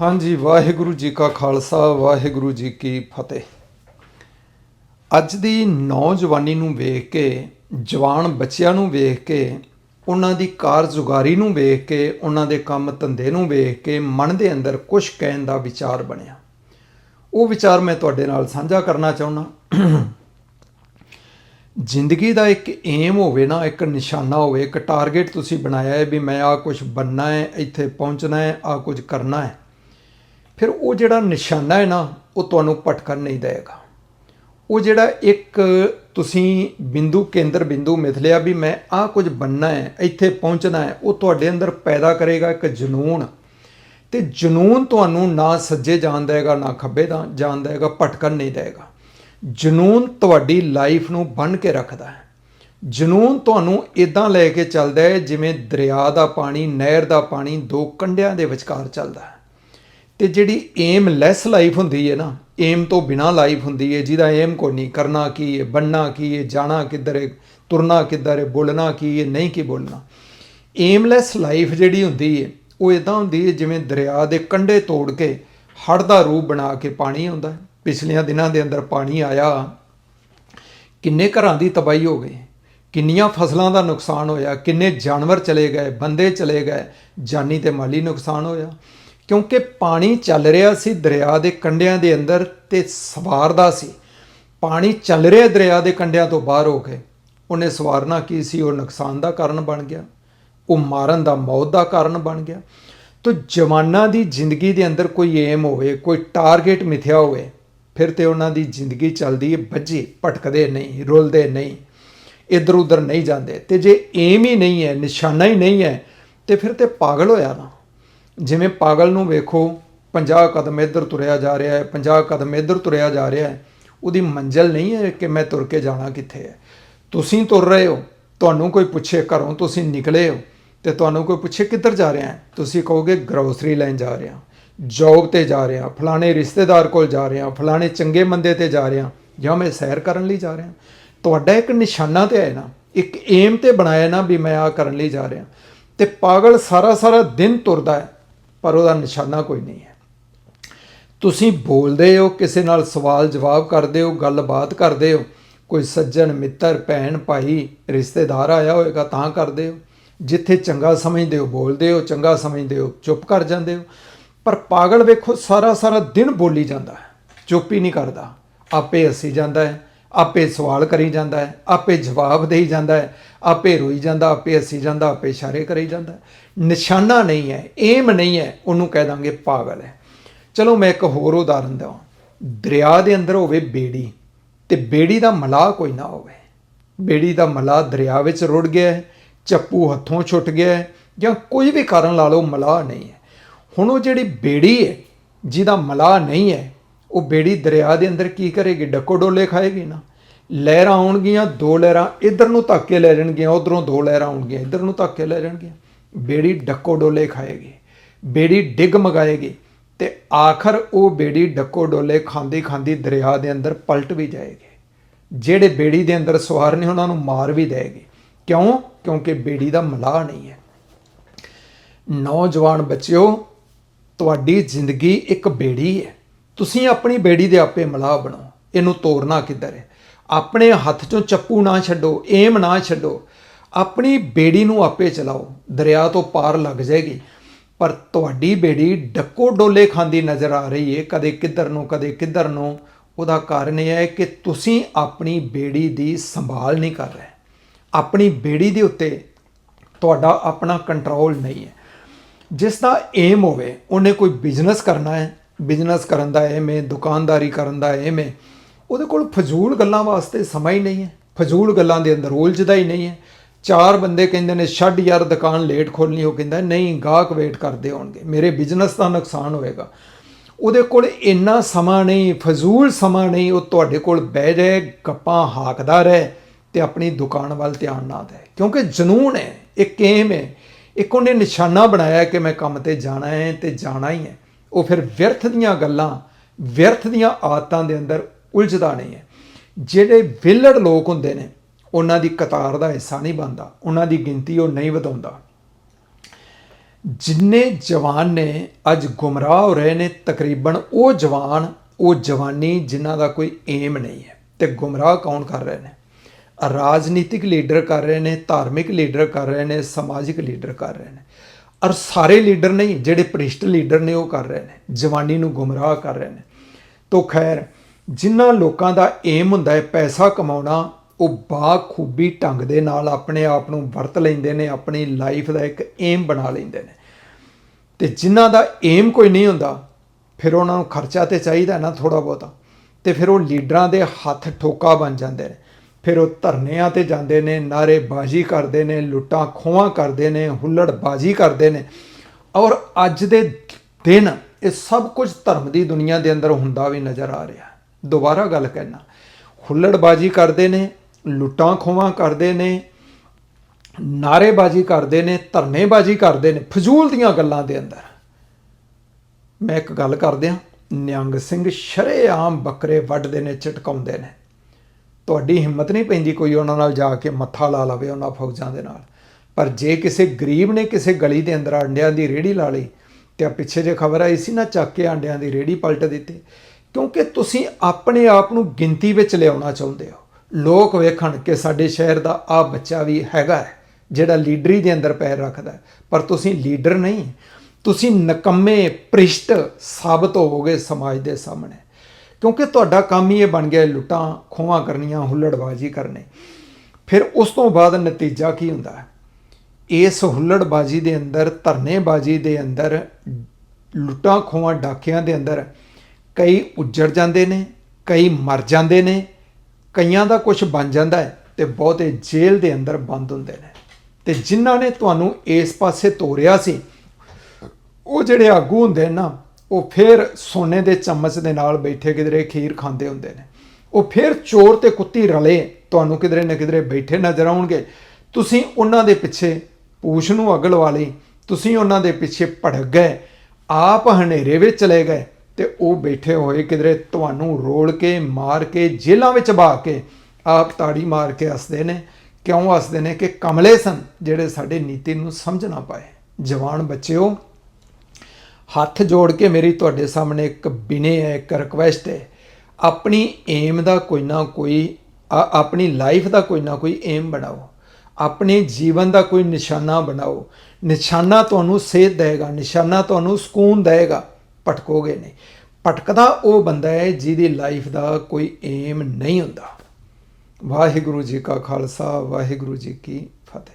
ਹਾਂਜੀ, ਵਾਹਿਗੁਰੂ ਜੀ ਕਾ ਖਾਲਸਾ, ਵਾਹਿਗੁਰੂ ਜੀ ਕੀ ਫਤਿਹ। ਅੱਜ ਦੀ ਨੌਜਵਾਨੀ ਨੂੰ ਵੇਖ ਕੇ, ਜਵਾਨ ਬੱਚਿਆਂ ਨੂੰ ਵੇਖ ਕੇ, ਉਹਨਾਂ ਦੀ ਕਾਰਜੁਗਾਰੀ ਨੂੰ ਵੇਖ ਕੇ, ਉਹਨਾਂ ਦੇ ਕੰਮ ਧੰਦੇ ਨੂੰ ਵੇਖ ਕੇ, ਮਨ ਦੇ ਅੰਦਰ ਕੁਝ ਕਹਿਣ ਦਾ ਵਿਚਾਰ ਬਣਿਆ। ਉਹ ਵਿਚਾਰ ਮੈਂ ਤੁਹਾਡੇ ਨਾਲ ਸਾਂਝਾ ਕਰਨਾ ਚਾਹੁੰਦਾ। ਜ਼ਿੰਦਗੀ ਦਾ ਇੱਕ ਏਮ ਹੋਵੇ ਨਾ, ਇੱਕ ਨਿਸ਼ਾਨਾ ਹੋਵੇ, ਇੱਕ ਟਾਰਗੇਟ ਤੁਸੀਂ ਬਣਾਇਆ ਹੈ ਵੀ ਮੈਂ ਆ ਕੁਝ ਬੰਨਾ ਹੈ, ਇੱਥੇ ਪਹੁੰਚਣਾ ਹੈ ਆ ਕੁਝ ਕਰਨਾ ਹੈ। ਫਿਰ ਉਹ ਜਿਹੜਾ ਨਿਸ਼ਾਨਾ ਹੈ ਨਾ, ਉਹ ਤੁਹਾਨੂੰ ਭਟਕਣ ਨਹੀਂ ਦੇਵੇਗਾ। ਉਹ ਜਿਹੜਾ ਇੱਕ ਤੁਸੀਂ ਬਿੰਦੂ, ਕੇਂਦਰ ਬਿੰਦੂ ਮਿਥ ਲਿਆ ਵੀ ਮੈਂ ਆਹ ਕੁਝ ਬੰਨਾ ਹੈ, ਇੱਥੇ ਪਹੁੰਚਣਾ ਹੈ, ਉਹ ਤੁਹਾਡੇ ਅੰਦਰ ਪੈਦਾ ਕਰੇਗਾ ਇੱਕ ਜਨੂਨ। ਤੇ ਜਨੂਨ ਤੁਹਾਨੂੰ ਨਾ ਸੱਜੇ ਜਾਣ ਦੇਗਾ ਨਾ ਖੱਬੇ ਦਾ ਜਾਣ ਦੇਗਾ ਭਟਕਣ ਨਹੀਂ ਦੇਗਾ ਜਨੂਨ ਤੁਹਾਡੀ ਲਾਈਫ ਨੂੰ ਬੰਨ ਕੇ ਰੱਖਦਾ ਹੈ। ਜਨੂਨ ਤੁਹਾਨੂੰ ਇਦਾਂ ਲੈ ਕੇ ਚੱਲਦਾ ਹੈ ਜਿਵੇਂ ਦਰਿਆ ਦਾ ਪਾਣੀ, ਨਹਿਰ ਦਾ ਪਾਣੀ, ਦੋ ਕੰਢਿਆਂ ਦੇ ਵਿਚਕਾਰ ਚੱਲਦਾ ਹੈ। ਤੇ ਜਿਹੜੀ ਏਮ ਲੈਸ ਲਾਈਫ ਹੁੰਦੀ ਹੈ ਨਾ ਏਮ ਤੋਂ ਬਿਨਾ ਲਾਈਫ ਹੁੰਦੀ ਹੈ, ਜਿਹਦਾ ਏਮ ਕੋ ਨਹੀਂ, ਕਰਨਾ ਕੀ ਹੈ ਬੰਨਾ ਕੀ ਹੈ, ਜਾਣਾ ਕਿੱਧਰ ਹੈ, ਤੁਰਨਾ ਕਿੱਧਰ ਹੈ, ਬੋਲਣਾ ਕੀ ਹੈ, ਨਹੀਂ ਕੀ ਬੋਲਣਾ। ਏਮਲੈਸ ਲਾਈਫ ਜਿਹੜੀ ਹੁੰਦੀ ਹੈ, ਉਹ ਇਦਾਂ ਹੁੰਦੀ ਹੈ ਜਿਵੇਂ ਦਰਿਆ ਦੇ ਕੰਢੇ ਤੋੜ ਕੇ ਹੜ੍ਹ ਦਾ ਰੂਪ ਬਣਾ ਕੇ ਪਾਣੀ ਆਉਂਦਾ ਹੈ। ਪਿਛਲੀਆਂ ਦਿਨਾਂ ਦੇ ਅੰਦਰ ਪਾਣੀ ਆਇਆ, ਕਿੰਨੇ ਘਰਾਂ ਦੀ ਤਬਾਹੀ ਹੋ ਗਈ, ਕਿੰਨੀਆਂ ਫਸਲਾਂ ਦਾ ਨੁਕਸਾਨ ਹੋਇਆ, ਕਿੰਨੇ ਜਾਨਵਰ ਚਲੇ ਗਏ, ਬੰਦੇ ਚਲੇ ਗਏ, ਜਾਨੀ ਤੇ ਮਾਲੀ ਨੁਕਸਾਨ ਹੋਇਆ। ਕਿਉਂਕਿ ਪਾਣੀ ਚੱਲ ਰਿਹਾ ਸੀ ਦਰਿਆ ਦੇ ਕੰਢਿਆਂ ਦੇ ਅੰਦਰ ਤੇ ਸਵਾਰਦਾ ਸੀ। ਪਾਣੀ ਚੱਲ ਰਿਹਾ ਦਰਿਆ ਦੇ ਕੰਢਿਆਂ ਤੋਂ ਬਾਹਰ ਹੋ ਕੇ। ਉਹਨੇ ਸਵਾਰਨਾ ਕੀ ਸੀ? ਉਹ ਨੁਕਸਾਨ ਦਾ ਕਾਰਨ ਬਣ ਗਿਆ। ਉਹ ਮਾਰਨ ਦਾ ਮੌਤ ਦਾ ਕਾਰਨ ਬਣ ਗਿਆ। ਤੋ ਜਵਾਨਾਂ ਦੀ ਜ਼ਿੰਦਗੀ ਦੇ ਅੰਦਰ ਕੋਈ ਏਮ ਹੋਵੇ, ਕੋਈ ਟਾਰਗੇਟ ਮਿਥਿਆ ਹੋਵੇ, ਫਿਰ ਤੇ ਉਹਨਾਂ ਦੀ ਜ਼ਿੰਦਗੀ ਚੱਲਦੀ ਹੈ ਬੱਝੀ, ਭਟਕਦੇ ਨਹੀਂ, ਰੁਲਦੇ ਨਹੀਂ ਇੱਧਰ ਉੱਧਰ ਨਹੀਂ ਜਾਂਦੇ। ਤੇ ਜੇ ਏਮ ਹੀ ਨਹੀਂ ਹੈ, ਨਿਸ਼ਾਨਾ ਹੀ ਨਹੀਂ ਹੈ, ਤੇ ਫਿਰ ਤੇ ਪਾਗਲ ਹੋਇਆ ਨਾ। ਜਿਵੇਂ ਪਾਗਲ ਨੂੰ ਵੇਖੋ 50 ਕਦਮ ਇੱਧਰ ਤੁਰਿਆ ਜਾ ਰਿਹਾ ਹੈ 50 ਕਦਮ ਇੱਧਰ ਤੁਰਿਆ ਜਾ ਰਿਹਾ ਹੈ, ਉਹਦੀ ਮੰਜ਼ਿਲ ਨਹੀਂ ਹੈ ਕਿ ਮੈਂ ਤੁਰ ਕੇ ਜਾਣਾ ਕਿੱਥੇ ਹੈ। ਤੁਸੀਂ ਤੁਰ ਰਹੇ ਹੋ, ਤੁਹਾਨੂੰ ਕੋਈ ਪੁੱਛੇ ਘਰੋਂ, ਤੁਸੀਂ ਨਿਕਲੇ ਹੋ ਤੇ ਤੁਹਾਨੂੰ ਕੋਈ ਪੁੱਛੇ ਕਿੱਧਰ ਜਾ ਰਿਹਾ ਹੈ। ਤੁਸੀਂ ਕਹੋਗੇ ਗਰੋਸਰੀ ਲੈਣ ਜਾ ਰਿਹਾ ਜੌਬ ਤੇ ਜਾ ਰਿਹਾ ਫਲਾਣੇ ਰਿਸ਼ਤੇਦਾਰ ਕੋਲ ਜਾ ਰਿਹਾ ਫਲਾਣੇ ਚੰਗੇ ਮੰਦੇ ਤੇ ਜਾ ਰਿਹਾ ਜਾਂ ਮੈਂ ਸੈਰ ਕਰਨ ਲਈ ਜਾ ਰਿਹਾ ਤੁਹਾਡਾ ਇੱਕ ਨਿਸ਼ਾਨਾ ਤੇ ਹੈ ਨਾ, ਇੱਕ ਏਮ ਤੇ ਬਣਾਇਆ ਨਾ ਵੀ ਮੈਂ ਆ ਕਰਨ ਲਈ ਜਾ ਰਿਹਾ ਤੇ ਪਾਗਲ ਸਾਰਾ ਸਾਰਾ ਦਿਨ ਤੁਰਦਾ ਹੈ ਪਰ ਉਹਦਾ ਨਿਸ਼ਾਨਾ ਕੋਈ ਨਹੀਂ ਹੈ। ਤੁਸੀਂ ਬੋਲਦੇ ਹੋ, ਕਿਸੇ ਨਾਲ ਸਵਾਲ ਜਵਾਬ ਕਰਦੇ ਹੋ, ਗੱਲਬਾਤ ਕਰਦੇ ਹੋ, ਕੋਈ ਸੱਜਣ, ਮਿੱਤਰ, ਭੈਣ, ਭਾਈ, ਰਿਸ਼ਤੇਦਾਰ ਆਇਆ ਹੋਏਗਾ ਤਾਂ ਕਰਦੇ ਹੋ। ਜਿੱਥੇ ਚੰਗਾ ਸਮਝਦੇ ਹੋ, ਬੋਲਦੇ ਹੋ, ਚੰਗਾ ਸਮਝਦੇ ਹੋ, ਚੁੱਪ ਕਰ ਜਾਂਦੇ ਹੋ। ਪਰ ਪਾਗਲ ਵੇਖੋ, ਸਾਰਾ ਸਾਰਾ ਦਿਨ ਬੋਲੀ ਜਾਂਦਾ ਹੈ, ਚੁੱਪ ਹੀ ਨਹੀਂ ਕਰਦਾ। ਆਪੇ ਹੱਸੀ ਜਾਂਦਾ ਹੈ। ਆਪੇ ਸਵਾਲ ਕਰੀ ਜਾਂਦਾ ਹੈ, ਆਪੇ ਜਵਾਬ ਦੇਈ ਜਾਂਦਾ ਹੈ, ਆਪੇ ਰੋਈ ਜਾਂਦਾ, ਆਪੇ ਹੱਸੀ ਜਾਂਦਾ, ਆਪੇ ਇਸ਼ਾਰੇ ਕਰੀ ਜਾਂਦਾ ਨਿਸ਼ਾਨਾ ਨਹੀਂ ਹੈ, ਏਮ ਨਹੀਂ ਹੈ, ਉਹਨੂੰ ਕਹਿ ਦਾਂਗੇ ਪਾਗਲ ਹੈ। ਚਲੋ ਮੈਂ ਇੱਕ ਹੋਰ ਉਦਾਹਰਨ ਦਵਾਂ। ਦਰਿਆ ਦੇ ਅੰਦਰ ਹੋਵੇ ਬੇੜੀ, ਤੇ ਬੇੜੀ ਦਾ ਮਲਾਹ ਕੋਈ ਨਾ ਹੋਵੇ। ਬੇੜੀ ਦਾ ਮਲਾਹ ਦਰਿਆ ਵਿੱਚ ਰੁੜ ਗਿਆ ਚੱਪੂ ਹੱਥੋਂ ਛੁੱਟ ਗਿਆ ਜਾਂ ਕੋਈ ਵੀ ਕਾਰਨ ਲਾ ਲਓ ਮਲਾਹ ਨਹੀਂ ਹੈ। ਹੁਣ ਉਹ ਜਿਹੜੀ ਬੇੜੀ ਹੈ, ਜਿਹਦਾ ਮਲਾਹ ਨਹੀਂ ਹੈ ਉਹ ਬੇੜੀ ਦਰਿਆ ਦੇ ਅੰਦਰ ਕੀ ਕਰੇਗੀ? ਡੱਕੋ ਡੋਲੇ ਖਾਏਗੀ ਨਾ। ਲਹਿਰਾਂ ਆਉਣਗੀਆਂ, ਦੋ ਲਹਿਰਾਂ ਇਧਰ ਨੂੰ ਧੱਕ ਕੇ ਲੈ ਜਾਣਗੀਆਂ, ਉਧਰੋਂ ਦੋ ਲਹਿਰਾਂ ਆਉਣਗੀਆਂ, ਇਧਰ ਨੂੰ ਧੱਕ ਕੇ ਲੈ ਜਾਣਗੀਆਂ। ਬੇੜੀ ਡੱਕੋ ਡੋਲੇ ਖਾਏਗੀ। ਬੇੜੀ ਡਿੱਗ ਮਗਾਏਗੀ ਤੇ ਆਖਰ ਉਹ ਬੇੜੀ ਡੱਕੋ ਡੋਲੇ ਖਾਂਦੀ ਖਾਂਦੀ ਦਰਿਆ ਦੇ ਅੰਦਰ ਪਲਟ ਵੀ ਜਾਏਗੀ। ਜਿਹੜੇ ਬੇੜੀ ਦੇ ਅੰਦਰ ਸਵਾਰ ਨੇ, ਉਹਨਾਂ ਨੂੰ ਮਾਰ ਵੀ ਦੇਗੀ ਕਿਉਂ? ਕਿਉਂਕਿ ਬੇੜੀ ਦਾ ਮਲਾਹ ਨਹੀਂ ਹੈ। ਨੌਜਵਾਨ ਬੱਚਿਓ, ਤੁਹਾਡੀ ਜ਼ਿੰਦਗੀ ਇੱਕ ਬੇੜੀ ਹੈ। ਤੁਸੀਂ ਆਪਣੀ ਬੇੜੀ ਦੇ ਆਪੇ ਮਲਾਹ ਬਣੋ, ਇਹਨੂੰ ਤੋੜਨਾ ਕਿੱਧਰ ਹੈ? ਆਪਣੇ ਹੱਥ ਚੋਂ ਚੱਪੂ ਨਾ ਛੱਡੋ, ਏਮ ਨਾ ਛੱਡੋ। ਆਪਣੀ ਬੇੜੀ ਨੂੰ ਆਪੇ ਚਲਾਓ, ਦਰਿਆ ਤੋਂ ਪਾਰ ਲੱਗ ਜਾਏਗੀ। ਪਰ ਤੁਹਾਡੀ ਬੇੜੀ ਡੱਕੋ ਡੋਲੇ ਖਾਂਦੀ ਨਜ਼ਰ ਆ ਰਹੀ ਹੈ ਕਦੇ ਕਿੱਧਰ ਨੂੰ, ਕਦੇ ਕਿੱਧਰ ਨੂੰ। ਉਹਦਾ ਕਾਰਨ ਇਹ ਹੈ ਕਿ ਤੁਸੀਂ ਆਪਣੀ ਬੇੜੀ ਦੀ ਸੰਭਾਲ ਨਹੀਂ ਕਰ ਰਹੇ। ਆਪਣੀ ਬੇੜੀ ਦੇ ਉੱਤੇ ਤੁਹਾਡਾ ਆਪਣਾ ਕੰਟਰੋਲ ਨਹੀਂ ਹੈ। ਜਿਸ ਦਾ ਏਮ ਹੋਵੇ, ਉਹਨੇ ਕੋਈ ਬਿਜ਼ਨਸ ਕਰਨਾ ਹੈ ਬਿਜ਼ਨਸ ਕਰਨ ਦਾ ਐਮ ਹੈ ਦੁਕਾਨਦਾਰੀ ਕਰਨ ਦਾ ਐਮ ਹੈ ਉਹਦੇ ਕੋਲ ਫਜ਼ੂਲ ਗੱਲਾਂ ਵਾਸਤੇ ਸਮਾਂ ਹੀ ਨਹੀਂ ਹੈ। ਫਜ਼ੂਲ ਗੱਲਾਂ ਦੇ ਅੰਦਰ ਉਲਝਦਾ ਹੀ ਨਹੀਂ ਹੈ। ਚਾਰ ਬੰਦੇ ਕਹਿੰਦੇ ਨੇ, ਛੱਡ ਯਾਰ, ਦੁਕਾਨ ਲੇਟ ਖੋਲਣੀ ਉਹ ਕਹਿੰਦਾ, ਨਹੀਂ, ਗਾਹਕ ਵੇਟ ਕਰਦੇ ਹੋਣਗੇ। ਮੇਰੇ ਬਿਜ਼ਨਸ ਦਾ ਨੁਕਸਾਨ ਹੋਏਗਾ। ਉਹਦੇ ਕੋਲ ਇੰਨਾ ਸਮਾਂ ਨਹੀਂ, ਫਜ਼ੂਲ ਸਮਾਂ ਨਹੀਂ, ਉਹ ਤੁਹਾਡੇ ਕੋਲ ਬਹਿ ਜਾਏ, ਗੱਪਾਂ ਹਾਕਦਾ ਰਹੇ ਤੇ ਆਪਣੀ ਦੁਕਾਨ ਵੱਲ ਧਿਆਨ ਨਾ ਦੇ ਕਿਉਂਕਿ ਜਨੂਨ ਹੈ ਇੱਕ ਏਮ ਹੈ। ਇੱਕ ਉਹਨੇ ਨਿਸ਼ਾਨਾ ਬਣਾਇਆ ਕਿ ਮੈਂ ਕੰਮ ਤੇ ਜਾਣਾ ਹੈ ਤੇ ਜਾਣਾ ਹੀ ਹੈ। ਉਹ ਫਿਰ ਵਿਅਰਥ ਦੀਆਂ ਗੱਲਾਂ, ਵਿਅਰਥ ਦੀਆਂ ਆਦਤਾਂ ਦੇ ਅੰਦਰ ਉਲਝਦਾ ਨਹੀਂ ਹੈ। ਜਿਹੜੇ ਵਿਲੜ ਲੋਕ ਹੁੰਦੇ ਨੇ, ਉਹਨਾਂ ਦੀ ਕਤਾਰ ਦਾ ਹਿੱਸਾ ਨਹੀਂ ਬਣਦਾ, ਉਹਨਾਂ ਦੀ ਗਿਣਤੀ ਉਹ ਨਹੀਂ ਵਧਾਉਂਦਾ। ਜਿੰਨੇ ਜਵਾਨ ਨੇ, ਅੱਜ ਗੁੰਮਰਾਹ ਹੋ ਰਹੇ ਨੇ, ਤਕਰੀਬਨ ਉਹ ਜਵਾਨ, ਉਹ ਜਵਾਨੀ ਜਿਨ੍ਹਾਂ ਦਾ ਕੋਈ ਏਮ ਨਹੀਂ ਹੈ। ਤੇ ਗੁੰਮਰਾਹ ਕੌਣ ਕਰ ਰਹੇ ਨੇ? ਰਾਜਨੀਤਿਕ ਲੀਡਰ ਕਰ ਰਹੇ ਨੇ, ਧਾਰਮਿਕ ਲੀਡਰ ਕਰ ਰਹੇ ਨੇ, ਸਮਾਜਿਕ ਲੀਡਰ ਕਰ ਰਹੇ ਨੇ। ਔਰ ਸਾਰੇ ਲੀਡਰ ਨਹੀਂ, ਜਿਹੜੇ ਭ੍ਰਿਸ਼ਟ ਲੀਡਰ ਨੇ, ਉਹ ਕਰ ਰਹੇ ਨੇ। ਜਵਾਨੀ ਨੂੰ ਗੁੰਮਰਾਹ ਕਰ ਰਹੇ ਨੇ। ਤੋ ਖੈਰ ਜਿਨ੍ਹਾਂ ਲੋਕਾਂ ਦਾ ਏਮ ਹੁੰਦਾ ਹੈ, ਪੈਸਾ ਕਮਾਉਣਾ, ਉਹ ਬਾਖੂਬੀ ਢੰਗ ਦੇ ਨਾਲ ਆਪਣੇ ਆਪ ਨੂੰ ਵਰਤ ਲੈਂਦੇ ਨੇ, ਆਪਣੀ ਲਾਈਫ ਦਾ ਇੱਕ ਏਮ ਬਣਾ ਲੈਂਦੇ ਨੇ। ਤੇ ਜਿਨ੍ਹਾਂ ਦਾ ਏਮ ਕੋਈ ਨਹੀਂ ਹੁੰਦਾ, ਫਿਰ ਉਹਨਾਂ ਨੂੰ ਖਰਚਾ ਤੇ ਚਾਹੀਦਾ ਨਾ ਥੋੜਾ ਬਹੁਤਾ। ਤੇ ਫਿਰ ਉਹ ਲੀਡਰਾਂ ਦੇ ਹੱਥ ਠੋਕਾ ਬਣ ਜਾਂਦੇ ਨੇ। ਫਿਰ ਉਹ ਧਰਨਿਆਂ ਤੇ ਜਾਂਦੇ ਨੇ, ਨਾਅਰੇਬਾਜ਼ੀ ਕਰਦੇ ਨੇ, ਲੁੱਟਾਂ ਖੋਹਾਂ ਕਰਦੇ ਨੇ, ਹੁੱਲੜਬਾਜ਼ੀ ਕਰਦੇ ਨੇ। ਔਰ ਅੱਜ ਦੇ ਦਿਨ ਇਹ ਸਭ ਕੁਝ ਧਰਮ ਦੀ ਦੁਨੀਆ ਦੇ ਅੰਦਰ ਹੁੰਦਾ ਵੀ ਨਜ਼ਰ ਆ ਰਿਹਾ। ਦੁਬਾਰਾ ਗੱਲ ਕਹਿਣਾ ਹੁੱਲੜਬਾਜ਼ੀ ਕਰਦੇ ਨੇ, ਲੁੱਟਾਂ ਖੋਹਾਂ ਕਰਦੇ ਨੇ, ਨਾਅਰੇਬਾਜ਼ੀ ਕਰਦੇ ਨੇ, ਧਰਨੇਬਾਜ਼ੀ ਕਰਦੇ ਨੇ, ਫਜ਼ੂਲ ਦੀਆਂ ਗੱਲਾਂ ਦੇ ਅੰਦਰ। ਮੈਂ ਇੱਕ ਗੱਲ ਕਰਦਿਆਂ, ਨਿਹੰਗ ਸਿੰਘ ਸ਼ਰੇਆਮ ਬੱਕਰੇ ਵੱਢਦੇ ਨੇ, ਝਟਕਾਉਂਦੇ ਨੇ। ਤੁਹਾਡੀ ਹਿੰਮਤ ਨਹੀਂ ਪੈਂਦੀ ਕੋਈ ਉਹਨਾਂ ਨਾਲ ਜਾ ਕੇ ਮੱਥਾ ਲਾ ਲਵੇ ਉਹਨਾਂ ਫੌਜਾਂ ਦੇ ਨਾਲ। ਪਰ ਜੇ ਕਿਸੇ ਗਰੀਬ ਨੇ ਕਿਸੇ ਗਲੀ ਦੇ ਅੰਦਰ ਅੰਡਿਆਂ ਦੀ ਰੇੜੀ ਲਾ ਲਈ, ਤੇ ਆ ਪਿੱਛੇ ਜੇ ਖਬਰ ਆਈ ਸੀ ਨਾ ਚੱਕ ਕੇ ਅੰਡਿਆਂ ਦੀ ਰੇੜੀ ਪਲਟ ਦਿੱਤੀ, ਕਿਉਂਕਿ ਤੁਸੀਂ ਆਪਣੇ ਆਪ ਨੂੰ ਗਿਣਤੀ ਵਿੱਚ ਲਿਆਉਣਾ ਚਾਹੁੰਦੇ ਹੋ। ਲੋਕ ਵੇਖਣ ਕਿ ਸਾਡੇ ਸ਼ਹਿਰ ਦਾ ਆ ਬੱਚਾ ਵੀ ਹੈਗਾ ਹੈ, ਜਿਹੜਾ ਲੀਡਰੀ ਦੇ ਅੰਦਰ ਪੈਰ ਰੱਖਦਾ ਪਰ ਤੁਸੀਂ ਲੀਡਰ ਨਹੀਂ, ਤੁਸੀਂ ਨਕੰਮੇ ਪ੍ਰਿਸ਼ਟ ਸਾਬਤ ਹੋਵੋਗੇ ਸਮਾਜ ਦੇ ਸਾਹਮਣੇ। ਕਿਉਂਕਿ ਤੁਹਾਡਾ ਕੰਮ ਹੀ ਇਹ ਬਣ ਗਿਆ ਲੁੱਟਾਂ, ਖੋਹਾਂ ਕਰਨੀਆਂ, ਹੁੱਲੜਬਾਜ਼ੀ ਕਰਨੇ। ਫਿਰ ਉਸ ਤੋਂ ਬਾਅਦ ਨਤੀਜਾ ਕੀ ਹੁੰਦਾ? ਹੈ ਇਸ ਹੁੱਲੜਬਾਜ਼ੀ ਦੇ ਅੰਦਰ, ਧਰਨੇਬਾਜ਼ੀ ਦੇ ਅੰਦਰ, ਲੁੱਟਾਂ, ਖੋਹਾਂ, ਡਾਕਿਆਂ ਦੇ ਅੰਦਰ ਕਈ ਉੱਜੜ ਜਾਂਦੇ ਨੇ, ਕਈ ਮਰ ਜਾਂਦੇ ਨੇ, ਕਈਆਂ ਦਾ ਕੁਝ ਬਣ ਜਾਂਦਾ ਹੈ ਤੇ ਬਹੁਤੇ ਜੇਲ੍ਹ ਦੇ ਅੰਦਰ ਬੰਦ ਹੁੰਦੇ ਨੇ। ਤੇ ਜਿਨ੍ਹਾਂ ਨੇ ਤੁਹਾਨੂੰ ਇਸ ਪਾਸੇ ਤੋਰਿਆ ਸੀ, ਉਹ ਜਿਹੜੇ ਆਗੂ ਹੁੰਦੇ ਨੇ ਨਾ ਉਹ ਫਿਰ ਸੋਨੇ ਦੇ ਚਮਚ ਦੇ ਨਾਲ ਬੈਠੇ ਕਿਧਰੇ ਖੀਰ ਖਾਂਦੇ ਹੁੰਦੇ ਨੇ। ਉਹ ਫਿਰ ਚੋਰ ਤੇ ਕੁੱਤੀ ਰਲੇ, ਤੁਹਾਨੂੰ ਕਿਧਰੇ ਨਾ ਕਿਧਰੇ ਬੈਠੇ ਨਜ਼ਰ ਆਉਣਗੇ। ਤੁਸੀਂ ਉਹਨਾਂ ਦੇ ਪਿੱਛੇ ਪੂਛ ਨੂੰ ਅੱਗ ਲਵਾ ਲਈ ਤੁਸੀਂ ਉਹਨਾਂ ਦੇ ਪਿੱਛੇ ਭੜਕ ਗਏ। ਆਪ ਹਨੇਰੇ ਵਿੱਚ ਚਲੇ ਗਏ ਤੇ ਉਹ ਬੈਠੇ ਹੋਏ ਕਿਧਰੇ ਤੁਹਾਨੂੰ ਰੋਲ ਕੇ, ਮਾਰ ਕੇ, ਜੇਲ੍ਹਾਂ ਵਿੱਚ ਬਾ ਕੇ ਆਪ ਤਾੜੀ ਮਾਰ ਕੇ ਹੱਸਦੇ ਨੇ। ਕਿਉਂ ਹੱਸਦੇ ਨੇ ਕਿ ਕਮਲੇ ਸਨ ਜਿਹੜੇ ਸਾਡੇ ਨੀਤੀ ਨੂੰ ਸਮਝ ਨਾ ਪਾਏ। ਜਵਾਨ ਬੱਚਿਓ ਹੱਥ ਜੋੜ ਕੇ ਮੇਰੀ ਤੁਹਾਡੇ ਸਾਹਮਣੇ ਇੱਕ ਬਿਨੇ ਹੈ ਇੱਕ ਰਿਕਵੈਸਟ ਹੈ। ਆਪਣੀ ਏਮ ਦਾ ਕੋਈ ਨਾ ਕੋਈ ਆਪਣੀ ਲਾਈਫ ਦਾ ਕੋਈ ਨਾ ਕੋਈ ਏਮ ਬਣਾਓ। ਆਪਣੇ ਜੀਵਨ ਦਾ ਕੋਈ ਨਿਸ਼ਾਨਾ ਬਣਾਓ। ਨਿਸ਼ਾਨਾ ਤੁਹਾਨੂੰ ਸੇਧ ਦੇਗਾ ਨਿਸ਼ਾਨਾ ਤੁਹਾਨੂੰ ਸਕੂਨ ਦੇਗਾ ਭਟਕੋਗੇ ਨਹੀਂ। ਭਟਕਦਾ ਉਹ ਬੰਦਾ ਹੈ ਜਿਹਦੀ ਲਾਈਫ ਦਾ ਕੋਈ ਏਮ ਨਹੀਂ ਹੁੰਦਾ। ਵਾਹਿਗੁਰੂ ਜੀ ਕਾ ਖਾਲਸਾ, ਵਾਹਿਗੁਰੂ ਜੀ ਕੀ ਫਤਿਹ।